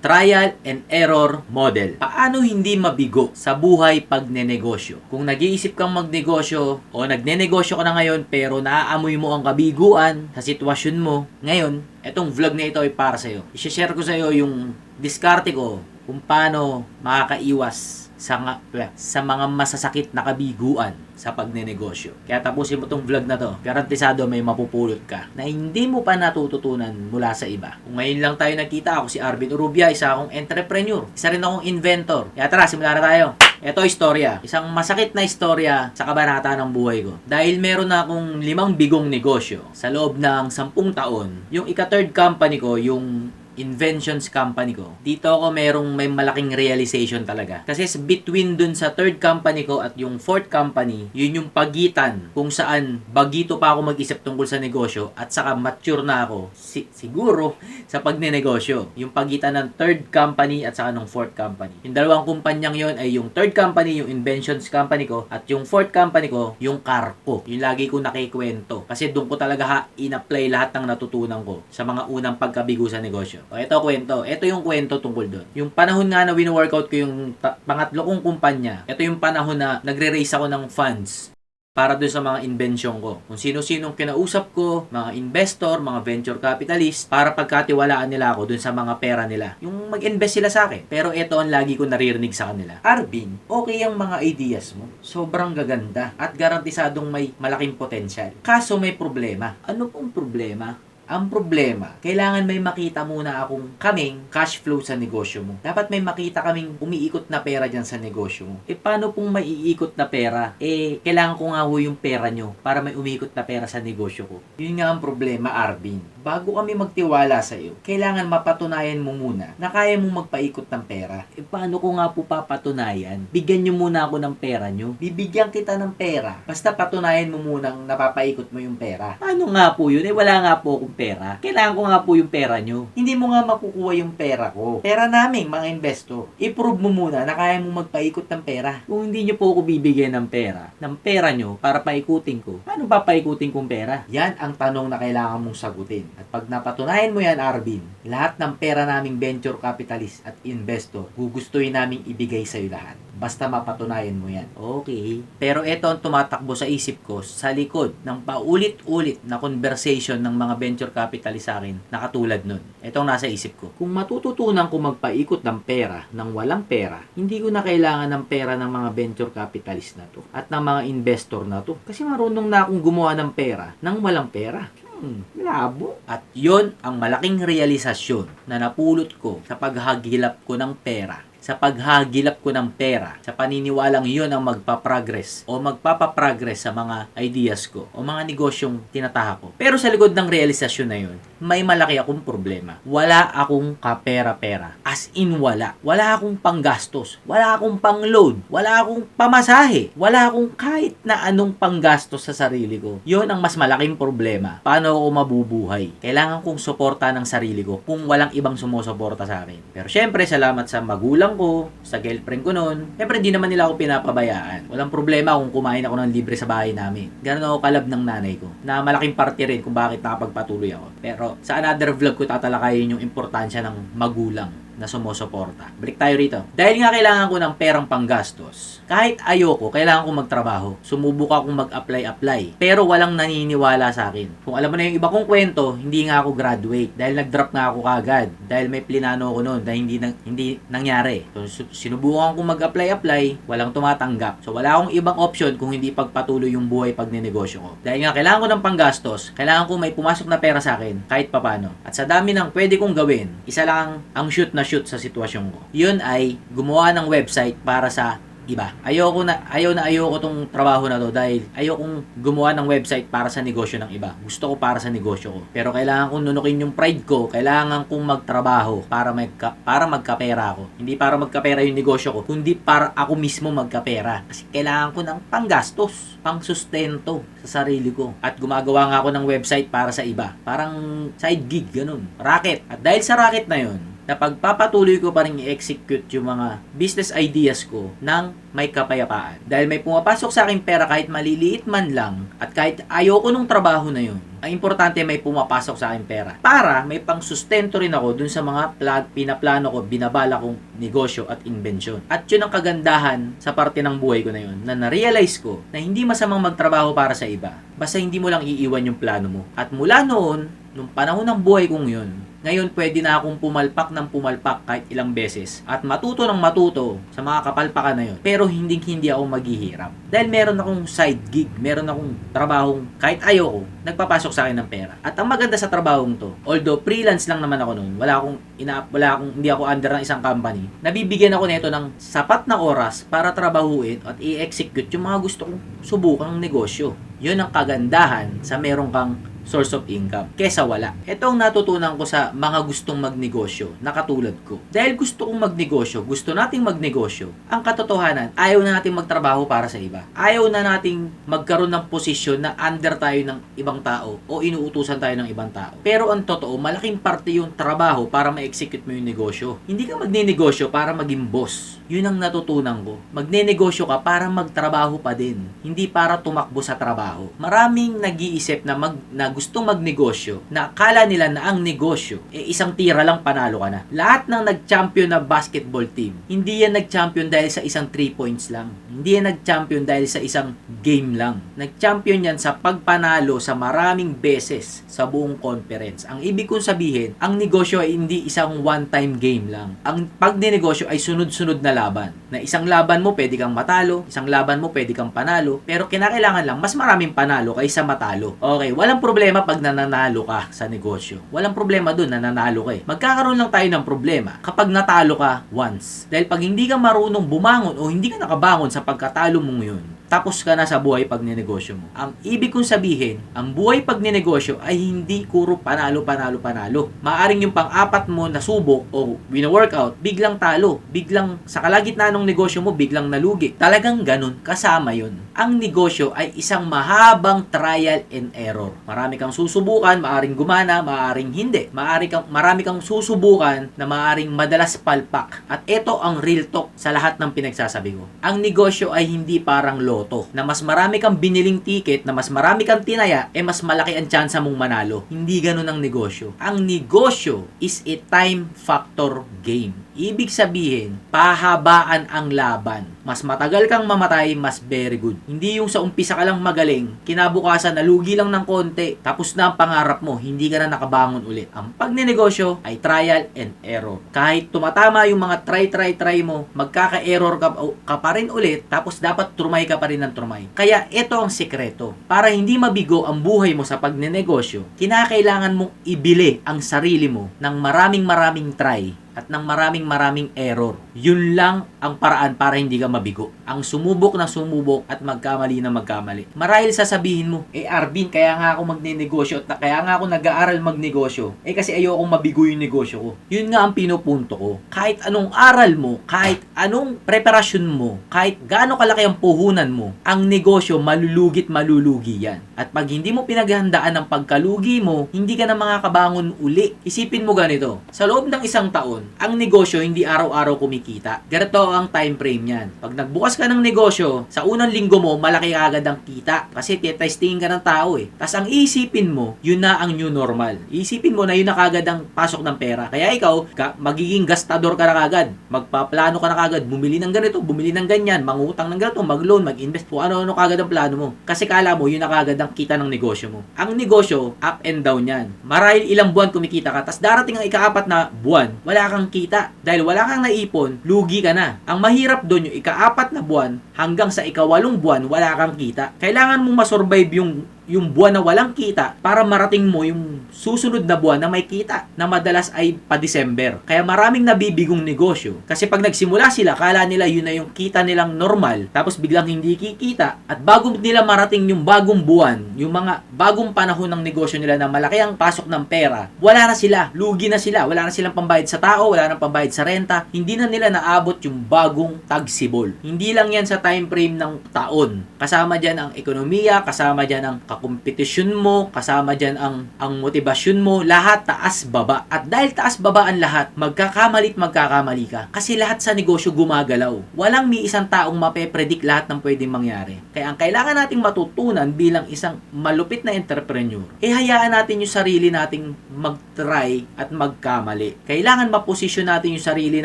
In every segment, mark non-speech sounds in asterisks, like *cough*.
Trial and Error Model. Paano hindi mabigo sa buhay pag nenegosyo? Kung nag-iisip kang magnegosyo o nagnenegosyo ka na ngayon pero naaamoy mo ang kabiguan sa sitwasyon mo, ngayon, etong vlog na ito ay para sa'yo. I-share ko sa'yo yung diskarte ko kung paano makakaiwas sa, sa mga masasakit na kabiguan sa pagnenegosyo. Kaya tapusin mo tong vlog na to. Garantisado may mapupulot ka na hindi mo pa natututunan mula sa iba. Kung ngayon lang tayo nagkita, ako si Arvin Urubia, isa akong entrepreneur. Isa rin akong inventor. Kaya tara, simulan na tayo. Ito istorya. Isang masakit na istorya sa kabanata ng buhay ko. Dahil meron na akong limang bigong negosyo sa loob ng sampung taon. Yung ika-third company ko, yung inventions company ko. Dito ako merong may malaking realization talaga. Kasi between dun sa third company ko at yung fourth company, yun yung pagitan kung saan bagito pa ako mag-isip tungkol sa negosyo at saka mature na ako si- siguro sa pagnenegosyo. Yung pagitan ng third company at saka ng fourth company. Yung dalawang kumpanyang yon ay yung third company, yung inventions company ko at yung fourth company ko, yung Carco. Yung lagi ko nakikwento. Kasi doon ko talaga ha, in-apply lahat ng natutunan ko sa mga unang pagkabigo sa negosyo. O, ito kwento. Ito yung kwento tungkol doon. Yung panahon nga na wino-workout ko yung pangatlo kong kumpanya, ito yung panahon na nagre-raise ako ng funds para doon sa mga inbensyon ko. Kung sino-sinong kinausap ko, mga investor, mga venture capitalist, para pagkatiwalaan nila ako doon sa mga pera nila. Yung mag-invest sila sa akin. Pero ito ang lagi ko naririnig sa kanila. Arvin, okay ang mga ideas mo. Sobrang gaganda at garantisadong may malaking potensyal. Kaso may problema. Ano pong problema? Ang problema, kailangan may makita muna akong kaming cash flow sa negosyo mo. Dapat may makita kaming umiikot na pera dyan sa negosyo mo. E paano pong maiikot na pera? Eh, kailangan ko nga ho yung pera nyo para may umiikot na pera sa negosyo ko. Yun nga ang problema, Arvin. Bago kami magtiwala sa iyo, kailangan mapatunayan mo muna na kaya mo magpaikot ng pera. E paano ko nga po papatunayan? Bigyan nyo muna ako ng pera nyo. Bibigyan kita ng pera. Basta patunayan mo munang napapaikot mo yung pera. Paano nga po yun? Eh wala nga po akong pera. Kailangan ko nga po yung pera nyo. Hindi mo nga makukuha yung pera ko. Pera namin, mga investor. I-prove mo muna na kaya mo magpaikot ng pera. Kung hindi nyo po ako bibigyan ng pera, ng pera nyo para paikutin ko, paano ba paikutin kong pera? Yan ang tanong na kailangan mong sagutin. At pag napatunayan mo yan, Arvin, lahat ng pera naming venture capitalist at investor, gugustuhin naming ibigay sa'yo lahat. Basta mapatunayan mo yan. Okay. Pero ito ang tumatakbo sa isip ko sa likod ng paulit-ulit na conversation ng mga venture capitalist sa akin na katulad nun. Ito ang nasa isip ko. Kung matututunan ko magpaikot ng pera ng walang pera, hindi ko na kailangan ng pera ng mga venture capitalist na to at ng mga investor na to. Kasi marunong na akong gumawa ng pera ng walang pera. Hmm, labo. At yon ang malaking realisasyon na napulot ko sa paghagilap ko ng pera sa paghagilap ko ng pera, sa paniniwalang iyon ang magpaprogress o magpapaprogress sa mga ideas ko o mga negosyong tinataha ko. Pero sa likod ng realisasyon na yun, may malaki akong problema. Wala akong kapera-pera. As in wala. Wala akong panggastos. Wala akong pangload. Wala akong pamasahe. Wala akong kahit na anong panggastos sa sarili ko. Yun ang mas malaking problema. Paano ako mabubuhay? Kailangan kong suporta ng sarili ko kung walang ibang sumusuporta sa akin. Pero syempre, salamat sa magulang ko, sa girlfriend ko noon. Syempre, hindi naman nila ako pinapabayaan. Walang problema kung kumain ako ng libre sa bahay namin. Ganun ako kalab ng nanay ko. Na malaking parte rin kung bakit nakapagpatuloy ako. Pero sa another vlog ko tatalakayin yung importansya ng magulang na sumusuporta. Balik tayo rito. Dahil nga kailangan ko ng perang panggastos, kahit ayoko, kailangan ko magtrabaho. Sumubok akong mag-apply-apply. Pero walang naniniwala sa akin. Kung alam mo na yung iba kong kwento, hindi nga ako graduate. Dahil nag-drop nga ako kagad. Dahil may plinano ako noon dahil hindi, nang, hindi nangyari. So, sinubukan ko mag-apply-apply, walang tumatanggap. So, wala akong ibang option kung hindi pagpatuloy yung buhay pag ninegosyo ko. Dahil nga kailangan ko ng panggastos, kailangan ko may pumasok na pera sa akin kahit papano. At sa dami ng pwede kong gawin, isa lang ang shoot na shoot sa sitwasyon ko. Yun ay gumawa ng website para sa iba. Ayoko na ayaw na ayoko tong trabaho na to dahil ayokong gumawa ng website para sa negosyo ng iba. Gusto ko para sa negosyo ko. Pero kailangan kong nunukin yung pride ko. Kailangan kong magtrabaho para magka, para magkapera ako. Hindi para magkapera yung negosyo ko, kundi para ako mismo magkapera. Kasi kailangan ko ng panggastos, pangsustento sa sarili ko. At gumagawa nga ako ng website para sa iba. Parang side gig, ganun. Racket. At dahil sa racket na yun, na pagpapatuloy ko pa rin i-execute yung mga business ideas ko ng may kapayapaan. Dahil may pumapasok sa akin pera kahit maliliit man lang at kahit ayoko nung trabaho na yun, ang importante may pumapasok sa akin pera. Para may pangsustento rin ako dun sa mga pla- pinaplano ko, binabala kong negosyo at inbensyon. At yun ang kagandahan sa parte ng buhay ko na yun, na na-realize ko na hindi masamang magtrabaho para sa iba. Basta hindi mo lang iiwan yung plano mo. At mula noon, nung panahon ng buhay kong yun, ngayon pwede na akong pumalpak ng pumalpak kahit ilang beses at matuto ng matuto sa mga kapalpakan na yun. Pero hindi hindi ako maghihirap. Dahil meron akong side gig, meron akong trabahong kahit ayoko, nagpapasok sa akin ng pera. At ang maganda sa trabahong to, although freelance lang naman ako noon, wala akong ina wala akong hindi ako under ng isang company. Nabibigyan ako nito ng sapat na oras para trabahuin at i-execute yung mga gusto kong subukang negosyo. Yun ang kagandahan sa meron kang source of income kesa wala. Ito ang natutunan ko sa mga gustong magnegosyo na katulad ko. Dahil gusto kong magnegosyo, gusto nating magnegosyo, ang katotohanan, ayaw na nating magtrabaho para sa iba. Ayaw na nating magkaroon ng posisyon na under tayo ng ibang tao o inuutusan tayo ng ibang tao. Pero ang totoo, malaking parte yung trabaho para ma-execute mo yung negosyo. Hindi ka magnenegosyo para maging boss. Yun ang natutunan ko. Magnenegosyo ka para magtrabaho pa din. Hindi para tumakbo sa trabaho. Maraming nag-iisip na, mag, na gustong magnegosyo na akala nila na ang negosyo eh isang tira lang panalo ka na. Lahat ng nag-champion na basketball team, hindi yan nag-champion dahil sa isang 3 points lang. Hindi yan nag-champion dahil sa isang game lang. Nag-champion yan sa pagpanalo sa maraming beses sa buong conference. Ang ibig kong sabihin, ang negosyo ay hindi isang one-time game lang. Ang pagnenegosyo ay sunod-sunod na laban. Na isang laban mo pwede kang matalo, isang laban mo pwede kang panalo, pero kinakailangan lang mas maraming panalo kaysa matalo. Okay, walang problema pag nananalo ka sa negosyo. Walang problema dun, nananalo ka eh. Magkakaroon lang tayo ng problema kapag natalo ka once. Dahil pag hindi ka marunong bumangon o hindi ka nakabangon sa pagkatalo mong yun, tapos ka na sa buhay pag ninegosyo mo. Ang ibig kong sabihin, ang buhay pag ninegosyo ay hindi puro panalo, panalo, panalo. Maaring yung pang-apat mo na subok o wina-workout, biglang talo. Biglang sa kalagitnaan ng negosyo mo, biglang nalugi. Talagang ganun, kasama yun. Ang negosyo ay isang mahabang trial and error. Marami kang susubukan, maaring gumana, maaring hindi. Maari kang, marami kang susubukan na maaring madalas palpak. At ito ang real talk sa lahat ng pinagsasabi ko. Ang negosyo ay hindi parang loto. Na mas marami kang biniling ticket, na mas marami kang tinaya, eh mas malaki ang tsansa mong manalo. Hindi ganun ang negosyo. Ang negosyo is a time factor game. Ibig sabihin, pahabaan ang laban. Mas matagal kang mamatay, mas very good. Hindi yung sa umpisa ka lang magaling, kinabukasan nalugi lang ng konti, tapos na ang pangarap mo, hindi ka na nakabangon ulit. Ang pagnenegosyo ay trial and error. Kahit tumatama yung mga try, try, try mo, magkaka-error ka, ka pa rin ulit, tapos dapat trumay ka pa rin ng trumay. Kaya ito ang sikreto. Para hindi mabigo ang buhay mo sa pagnenegosyo, kinakailangan mong ibili ang sarili mo ng maraming maraming try at ng maraming maraming error. Yun lang ang paraan para hindi ka mabigo. Ang sumubok na sumubok at magkamali na magkamali. Marahil sasabihin mo, eh Arvin, kaya nga ako magnenegosyo at kaya nga ako nag-aaral magnegosyo. Eh kasi ayokong mabigo yung negosyo ko. Yun nga ang pinupunto ko. Kahit anong aral mo, kahit anong preparasyon mo, kahit gaano kalaki ang puhunan mo, ang negosyo malulugit malulugi yan. At pag hindi mo pinaghandaan ang pagkalugi mo, hindi ka na makakabangon uli. Isipin mo ganito, sa loob ng isang taon, ang negosyo hindi araw-araw kumikita. Ganito ang time frame niyan. Pag nagbukas ka ng negosyo, sa unang linggo mo, malaki agad ang kita. Kasi titestingin ka ng tao eh. Tapos ang iisipin mo, yun na ang new normal. Iisipin mo na yun na kagad ang pasok ng pera. Kaya ikaw, ka, magiging gastador ka na kagad. Magpaplano ka na kagad. Bumili ng ganito, bumili ng ganyan, mangutang ng ganito, mag-loan, mag-invest. Kung ano-ano kagad ang plano mo. Kasi kala mo, yun na kagad ang kita ng negosyo mo. Ang negosyo, up and down yan. Marahil ilang buwan kumikita ka, tapos darating ang ikaapat na buwan, wala kang kita. Dahil wala kang naipon, lugi ka na. Ang mahirap doon yung ikaapat na buwan hanggang sa ikawalong buwan, wala kang kita. Kailangan mong masurvive yung yung buwan na walang kita para marating mo yung susunod na buwan na may kita na madalas ay pa December. Kaya maraming nabibigong negosyo. Kasi pag nagsimula sila, kala nila yun na yung kita nilang normal, tapos biglang hindi kikita, at bago nila marating yung bagong buwan, yung mga bagong panahon ng negosyo nila na malaki ang pasok ng pera, wala na sila, lugi na sila, wala na silang pambayad sa tao, wala na pambayad sa renta, hindi na nila naabot yung bagong tagsibol. Hindi lang yan sa time frame ng taon. Kasama dyan ang ekonomiya, kasama dyan ang kompetisyon mo, kasama dyan ang, ang motibasyon mo, lahat taas baba. At dahil taas baba ang lahat, magkakamali't magkakamali ka. Kasi lahat sa negosyo gumagalaw. Walang may isang taong mape-predict lahat ng pwedeng mangyari. Kaya ang kailangan nating matutunan bilang isang malupit na entrepreneur, eh hayaan natin yung sarili nating mag-try at magkamali. Kailangan maposisyon natin yung sarili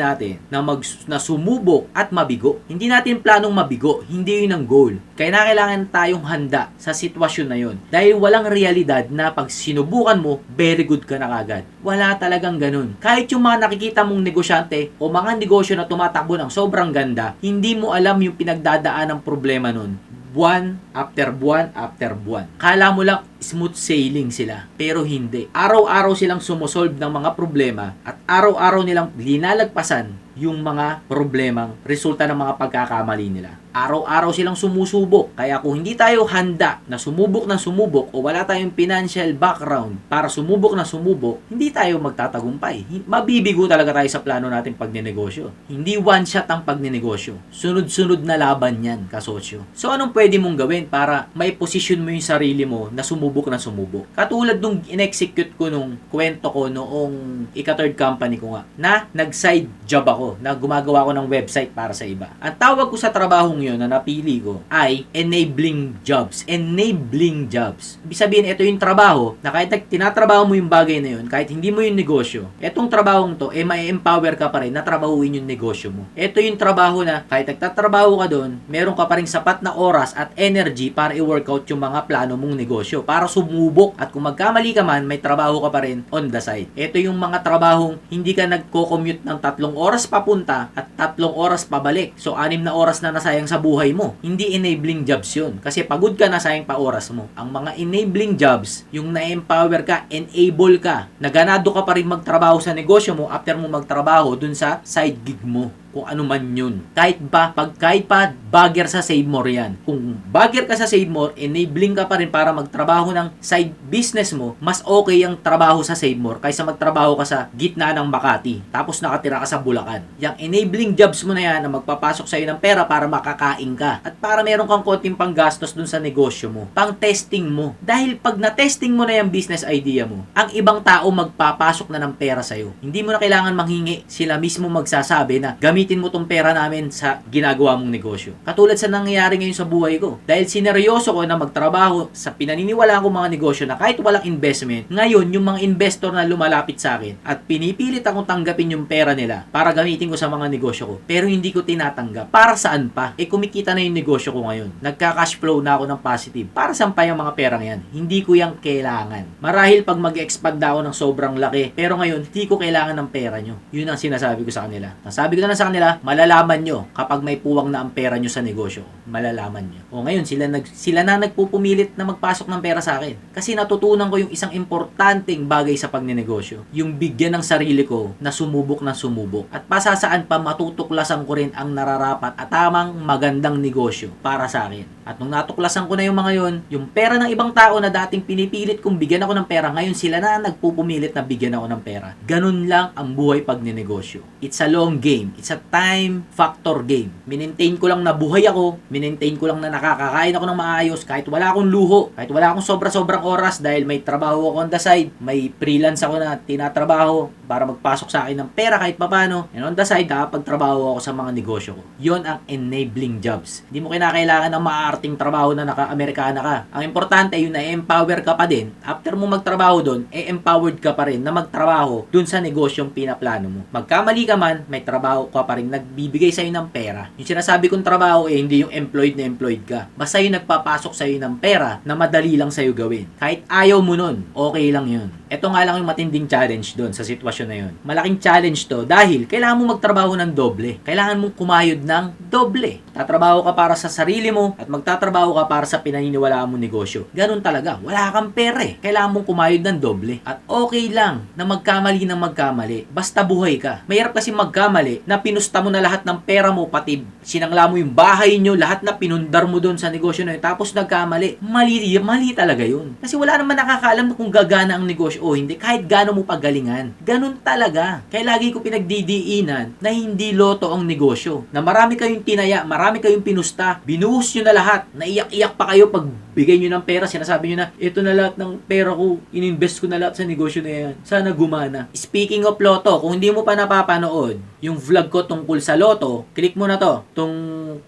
natin na, mag, na sumubok at mabigo. Hindi natin planong mabigo, hindi yun ang goal. Kaya kailangan tayong handa sa sitwasyon na yun. Dahil walang realidad na pag sinubukan mo, very good ka na kagad. Wala talagang ganun. Kahit yung mga nakikita mong negosyante o mga negosyo na tumatakbo ng sobrang ganda, hindi mo alam yung pinagdadaan ng problema nun buwan after buwan after buwan. Kala mo lang smooth sailing sila, pero hindi. Araw-araw silang sumusolve ng mga problema at araw-araw nilang linalagpasan yung mga problemang resulta ng mga pagkakamali nila. Araw-araw silang sumusubok. Kaya kung hindi tayo handa na sumubok ng sumubok o wala tayong financial background para sumubok na sumubok, hindi tayo magtatagumpay. Mabibigo talaga tayo sa plano natin pagnenegosyo. Hindi one shot ang pagnenegosyo. Sunod-sunod na laban yan, kasosyo. So anong pwede mong gawin para may position mo yung sarili mo na sumubok na sumubok? Katulad nung in-execute ko nung kwento ko noong ika-third company ko nga na nag-side job ako na gumagawa ko ng website para sa iba. Ang tawag ko sa trabahong yun na napili ko ay enabling jobs. Enabling jobs. Ibig sabihin, ito yung trabaho na kahit tinatrabaho mo yung bagay na yun, kahit hindi mo yung negosyo, etong trabahong to, eh may empower ka pa rin na trabahuin yung negosyo mo. Ito yung trabaho na kahit nagtatrabaho ka doon, meron ka pa rin sapat na oras at energy para i-workout yung mga plano mong negosyo. Para sumubok at kung magkamali ka man, may trabaho ka pa rin on the side. Ito yung mga trabahong hindi ka nagko-commute ng tatlong oras papunta at tatlong oras pabalik. So, anim na oras na nasayang sa buhay mo. Hindi enabling jobs yun. Kasi pagod ka na sayang pa oras mo. Ang mga enabling jobs, yung na-empower ka, enable ka, naganado ka pa rin magtrabaho sa negosyo mo after mo magtrabaho dun sa side gig mo kung ano man yun. Kahit ba, pag kahit pa bagger sa Save More yan. Kung bagger ka sa Save More, enabling ka pa rin para magtrabaho ng side business mo, mas okay ang trabaho sa Save More kaysa magtrabaho ka sa gitna ng Makati, tapos nakatira ka sa Bulacan. Yung enabling jobs mo na yan na magpapasok sa'yo ng pera para makakain ka at para meron kang konting panggastos dun sa negosyo mo, pang testing mo. Dahil pag na-testing mo na yung business idea mo, ang ibang tao magpapasok na ng pera sa'yo. Hindi mo na kailangan manghingi, sila mismo magsasabi na gamitin mo tong pera namin sa ginagawa mong negosyo. Katulad sa nangyayari ngayon sa buhay ko. Dahil sineryoso ko na magtrabaho sa pinaniniwalaan ko mga negosyo na kahit walang investment, ngayon yung mga investor na lumalapit sa akin at pinipilit akong tanggapin yung pera nila para gamitin ko sa mga negosyo ko. Pero hindi ko tinatanggap. Para saan pa? Eh kumikita na yung negosyo ko ngayon. Nagka-cash flow na ako ng positive. Para saan pa yung mga perang yan? Hindi ko yung kailangan. Marahil pag mag-expand ako ng sobrang laki, pero ngayon hindi ko kailangan ng pera nyo. Yun ang sinasabi ko sa kanila. Nasabi ko na sa kanila, malalaman nyo kapag may puwang na ang pera nyo sa negosyo. Malalaman nyo. O ngayon, sila, nag, sila na nagpupumilit na magpasok ng pera sa akin. Kasi natutunan ko yung isang importanteng bagay sa pagnenegosyo. Yung bigyan ng sarili ko na sumubok na sumubok. At pasasaan pa matutuklasan ko rin ang nararapat at tamang magandang negosyo para sa akin. At nung natuklasan ko na yung mga yon, yung pera ng ibang tao na dating pinipilit kong bigyan ako ng pera, ngayon sila na nagpupumilit na bigyan ako ng pera. Ganun lang ang buhay pag ninegosyo. It's a long game. It's a time factor game. Minentain ko lang na buhay ako, minentain ko lang na nakakakain ako ng maayos kahit wala akong luho, kahit wala akong sobra-sobrang oras dahil may trabaho ako on the side, may freelance ako na tinatrabaho para magpasok sa akin ng pera kahit papano. And on the side, nakapagtrabaho ako sa mga negosyo ko. Yon ang enabling jobs. Hindi mo kinakailangan ng maarting trabaho na naka-Amerikana ka. Ang importante, yun na empower ka pa din. After mo magtrabaho doon, eh empowered ka pa rin na magtrabaho dun sa negosyong pinaplano mo. Magkamali ka man, may trabaho ka pa rin nagbibigay sa'yo ng pera. Yung sinasabi kong trabaho eh, hindi yung employed na employed ka. Basta yung nagpapasok sa'yo ng pera na madali lang sa'yo gawin. Kahit ayaw mo nun, okay lang yun. Ito nga lang yung matinding challenge doon sa sitwasyon na yun. Malaking challenge to dahil kailangan mo magtrabaho ng doble. Kailangan mong kumayod ng doble. Tatrabaho ka para sa sarili mo at magtatrabaho ka para sa pinaniniwalaan mo negosyo. Ganun talaga. Wala kang pera eh. Kailangan mong kumayod ng doble. At okay lang na magkamali ng magkamali. Basta buhay ka. Mahirap kasi magkamali na pinusta mo na lahat ng pera mo pati sinangla mo yung bahay nyo, lahat na pinundar mo doon sa negosyo na yun. Tapos nagkamali. Mali, mali talaga yun. Kasi wala naman nakakaalam kung gagana ang negosyo magnegosyo o hindi, kahit gaano mo pagalingan. Ganun talaga. Kaya lagi ko pinagdidiinan na hindi loto ang negosyo. Na marami kayong tinaya, marami kayong pinusta, binuhos nyo na lahat, naiyak-iyak pa kayo pag bigay nyo ng pera, sinasabi nyo na, ito na lahat ng pera ko, ininvest ko na lahat sa negosyo na yan. Sana gumana. Speaking of loto, kung hindi mo pa napapanood, yung vlog ko tungkol sa loto, click mo na to, tong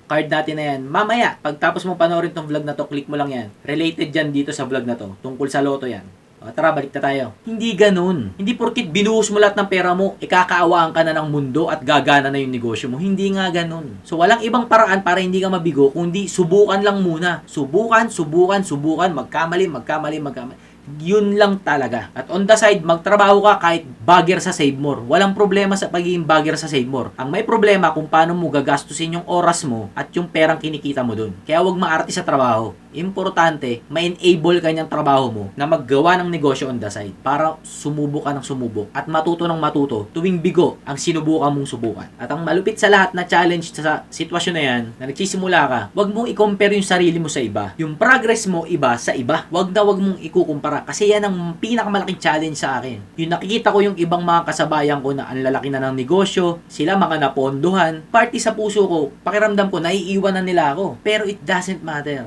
card natin na yan. Mamaya, pagtapos mo panoorin tong vlog na to, click mo lang yan. Related dyan dito sa vlog na to, tungkol sa loto yan. O, tara, balik na tayo. Hindi ganun. Hindi porkit binuhos mo lahat ng pera mo, ikakaawaan ka na ng mundo at gagana na yung negosyo mo. Hindi nga ganun. So, walang ibang paraan para hindi ka mabigo, kundi subukan lang muna. Subukan, subukan, subukan, magkamali, magkamali, magkamali. Yun lang talaga. At on the side, magtrabaho ka kahit bagger sa Save More. Walang problema sa pagiging bagger sa Save More. Ang may problema kung paano mo gagastusin yung oras mo at yung perang kinikita mo dun. Kaya wag maarte sa trabaho. Importante, ma-enable ka trabaho mo na maggawa ng negosyo on the side para sumubok ka ng sumubok at matuto ng matuto tuwing bigo ang sinubukan mong subukan. At ang malupit sa lahat na challenge sa sitwasyon na yan, na nagsisimula ka, wag mong i-compare yung sarili mo sa iba. Yung progress mo iba sa iba. Wag na wag mong ikukumpara kasi yan ang pinakamalaking challenge sa akin. Yung nakikita ko yung ibang mga kasabayan ko na ang lalaki na ng negosyo, sila mga naponduhan, party sa puso ko, pakiramdam ko, naiiwan na nila ako. Pero it doesn't matter.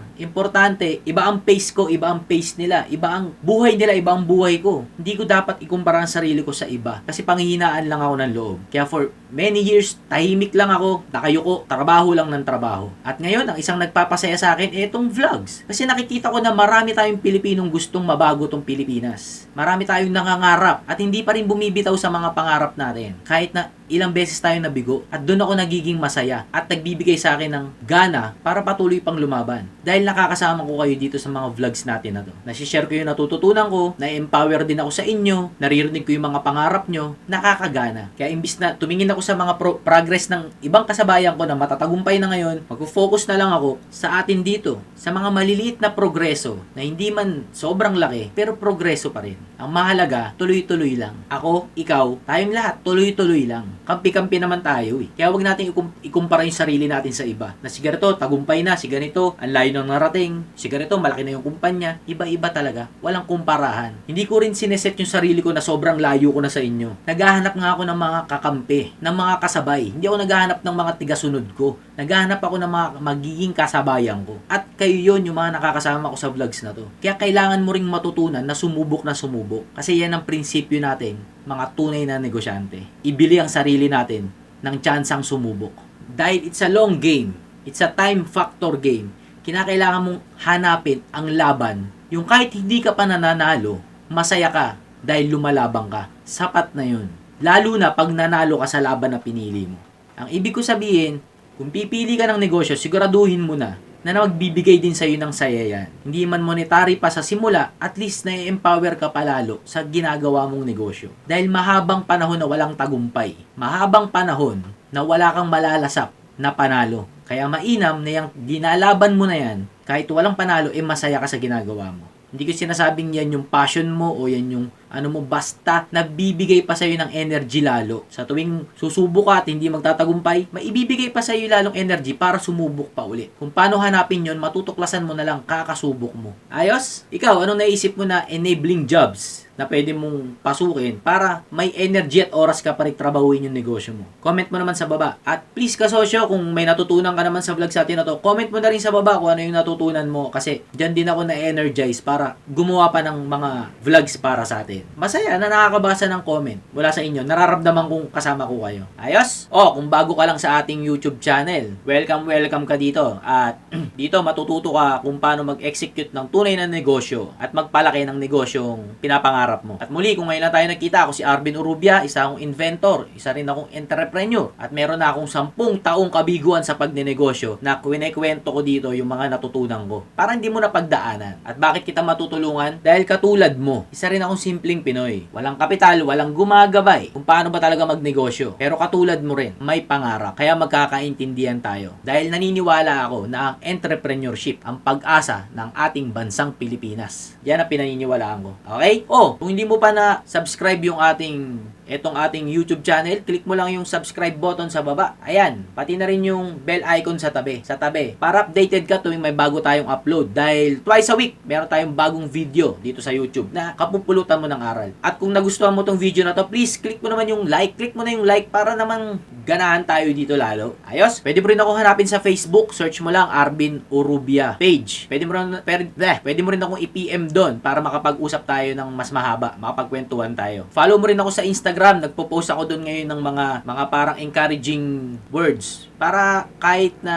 Importante, iba ang pace ko, iba ang pace nila, iba ang buhay nila, iba ang buhay ko. Hindi ko dapat ikumpara ang sarili ko sa iba kasi panghihinaan lang ako ng loob. Kaya for many years, tahimik lang ako, nakayuko, trabaho lang ng trabaho. At ngayon, ang isang nagpapasaya sa akin, etong vlogs. Kasi nakikita ko na marami tayong Pilipinong gustong mabago tong Pilipinas. Marami tayong nangangarap at hindi pa rin bumibitaw sa mga pangarap natin. Kahit na ilang beses tayo nabigo at doon ako nagiging masaya at nagbibigay sa akin ng gana para patuloy pang lumaban. Dahil nakakasama ko kayo dito sa mga vlogs natin na to. Nasishare ko yung natututunan ko, na-empower din ako sa inyo, naririnig ko yung mga pangarap nyo, nakakagana. Kaya imbis na tumingin ako sa mga pro- progress ng ibang kasabayan ko na matatagumpay na ngayon, mag-focus na lang ako sa atin dito, sa mga maliliit na progreso na hindi man sobrang laki, pero progreso pa rin. Ang mahalaga, tuloy-tuloy lang. Ako, ikaw, tayong lahat, tuloy-tuloy lang. Kampi-kampi naman tayo eh. Kaya wag natin ikum- ikumpara yung sarili natin sa iba. Na si ganito, tagumpay na, si ganito, ang layo ng narating, si ganito, malaki na yung kumpanya. Iba-iba talaga. Walang kumparahan. Hindi ko rin sineset yung sarili ko na sobrang layo ko na sa inyo. Naghahanap nga ako ng mga kakampi, ng mga kasabay. Hindi ako naghahanap ng mga tigasunod ko. Naghahanap ako ng mga magiging kasabayan ko. At kayo yon yung mga nakakasama ko sa vlogs na to. Kaya kailangan mo ring matutunan na sumubok na sumubok. Kasi yan ang prinsipyo natin, mga tunay na negosyante. Ibili ang sarili natin ng tsansang sumubok. Dahil it's a long game. It's a time factor game. Kinakailangan mong hanapin ang laban. Yung kahit hindi ka pa nananalo, masaya ka dahil lumalabang ka. Sapat na yun. Lalo na pag nanalo ka sa laban na pinili mo. Ang ibig ko sabihin, kung pipili ka ng negosyo, siguraduhin mo na na magbibigay din sa'yo ng saya yan. Hindi man monetary pa sa simula, at least na-empower ka palalo sa ginagawa mong negosyo. Dahil mahabang panahon na walang tagumpay. Mahabang panahon na wala kang malalasap na panalo. Kaya mainam na yung ginalaban mo na yan, kahit walang panalo, eh masaya ka sa ginagawa mo. Hindi ko sinasabing yan yung passion mo o yan yung ano mo basta nagbibigay pa sa'yo ng energy lalo. Sa tuwing susubok ka at hindi magtatagumpay, maibibigay pa sa'yo lalong energy para sumubok pa ulit. Kung paano hanapin yon matutuklasan mo na lang kakasubok mo. Ayos? Ikaw, anong naisip mo na enabling jobs na pwede mong pasukin para may energy at oras ka pa rin trabahuin yung negosyo mo. Comment mo naman sa baba. At please kasosyo, kung may natutunan ka naman sa vlog sa atin na to, comment mo na rin sa baba kung ano yung natutunan mo kasi dyan din ako na-energize para gumawa pa ng mga vlogs para sa atin. Masaya na nakakabasa ng comment mula sa inyo. Nararamdaman kong kasama ko kayo. Ayos? O, kung bago ka lang sa ating YouTube channel, welcome, welcome ka dito. At *clears throat* dito matututo ka kung paano mag-execute ng tunay na negosyo at magpalaki ng negosyong pinapangarap mo. At muli, kung ngayon lang tayo nagkita, ako si Arvin Urubia, isa akong inventor, isa rin akong entrepreneur, at meron na akong sampung taong kabiguan sa pagnenegosyo na kwento ko dito yung mga natutunan ko. Para hindi mo na pagdaanan. At bakit kita matutulungan? Dahil katulad mo, isa rin akong simpleng Pinoy. Walang kapital, walang gumagabay kung paano ba talaga magnegosyo. Pero katulad mo rin, may pangarap. Kaya magkakaintindihan tayo. Dahil naniniwala ako na ang entrepreneurship ang pag-asa ng ating bansang Pilipinas. Yan ang pinaniniwalaan ko. Okay? Oh, Kung hindi mo pa na subscribe yung ating etong ating YouTube channel, click mo lang yung subscribe button sa baba. Ayan, pati na rin yung bell icon sa tabi, sa tabi. Para updated ka tuwing may bago tayong upload. Dahil twice a week, meron tayong bagong video dito sa YouTube na kapupulutan mo ng aral. At kung nagustuhan mo tong video na to, please click mo naman yung like. Click mo na yung like para naman ganahan tayo dito lalo. Ayos? Pwede mo rin ako hanapin sa Facebook. Search mo lang Arvin Urubia page. Pwede mo rin, pwede, bleh, pwede mo rin akong i-PM doon para makapag-usap tayo ng mas mahaba. Makapagkwentuhan tayo. Follow mo rin ako sa Instagram. Nagpo-post ako doon ngayon ng mga mga parang encouraging words para kahit na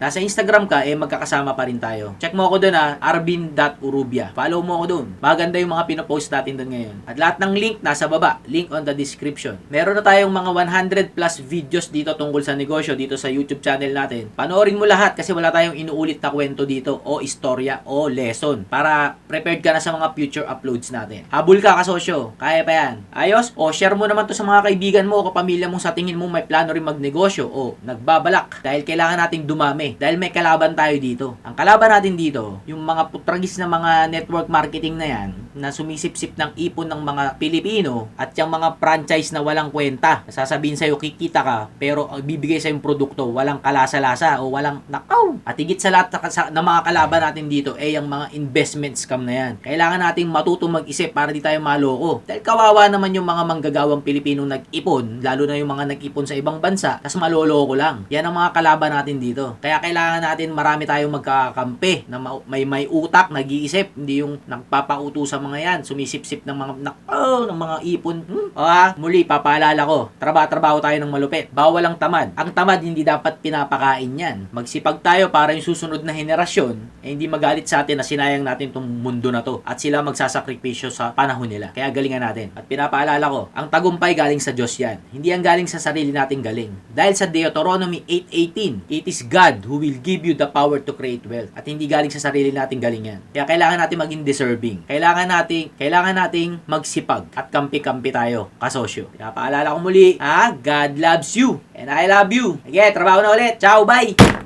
nasa Instagram ka, eh magkakasama pa rin tayo. Check mo ako doon ha, arvin.urubia. Follow mo ako doon. Maganda yung mga pinopost natin doon ngayon. At lahat ng link nasa baba. Link on the description. Meron na tayong mga 100 plus videos dito tungkol sa negosyo dito sa YouTube channel natin. Panoorin mo lahat kasi wala tayong inuulit na kwento dito o istorya o lesson para prepared ka na sa mga future uploads natin. Habol ka kasosyo. Kaya pa yan. Ayos? O share mo naman to sa mga kaibigan mo o kapamilya mo sa tingin mo may plano rin magnegosyo o nagbabalak dahil kailangan nating dumami dahil may kalaban tayo dito. Ang kalaban natin dito, yung mga putragis na mga network marketing na yan na sumisipsip ng ipon ng mga Pilipino at yung mga franchise na walang kwenta. Sasabihin sa'yo kikita ka pero ang bibigay sa yung produkto walang kalasa-lasa o walang nakaw. At higit sa lahat na, mga kalaban natin dito ay yung mga investment scam na yan. Kailangan nating matuto mag-isip para di tayo maloko. Dahil kawawa naman yung mga manggagawang Pilipinong nag-ipon, lalo na yung mga nag-ipon sa ibang bansa, tas maloloko lang. Yan ang mga kalaban natin dito. Kaya kailangan natin marami tayong magkakampi na ma- may may utak, nag-iisip, hindi yung nagpapauto sa mga yan, sumisip-sip ng mga nakaw, ng mga ipon. Hmm? Ha, muli papaalala ko, trabaho-trabaho tayo ng malupit. Bawal ang tamad. Ang tamad hindi dapat pinapakain yan. Magsipag tayo para yung susunod na henerasyon eh, hindi magalit sa atin na sinayang natin tong mundo na to at sila magsasakripisyo sa panahon nila. Kaya galingan natin. At pinapaalala ko, ang tagumpay galing sa Diyos yan. Hindi ang galing sa sarili nating galing. Dahil sa Deuteronomy 8.18, it is God who will give you the power to create wealth. At hindi galing sa sarili nating galing yan. Kaya kailangan natin maging deserving. Kailangan nating, kailangan nating magsipag at kampi-kampi tayo, kasosyo. Kaya paalala ko muli, ha? God loves you and I love you. Okay, trabaho na ulit. Ciao, bye!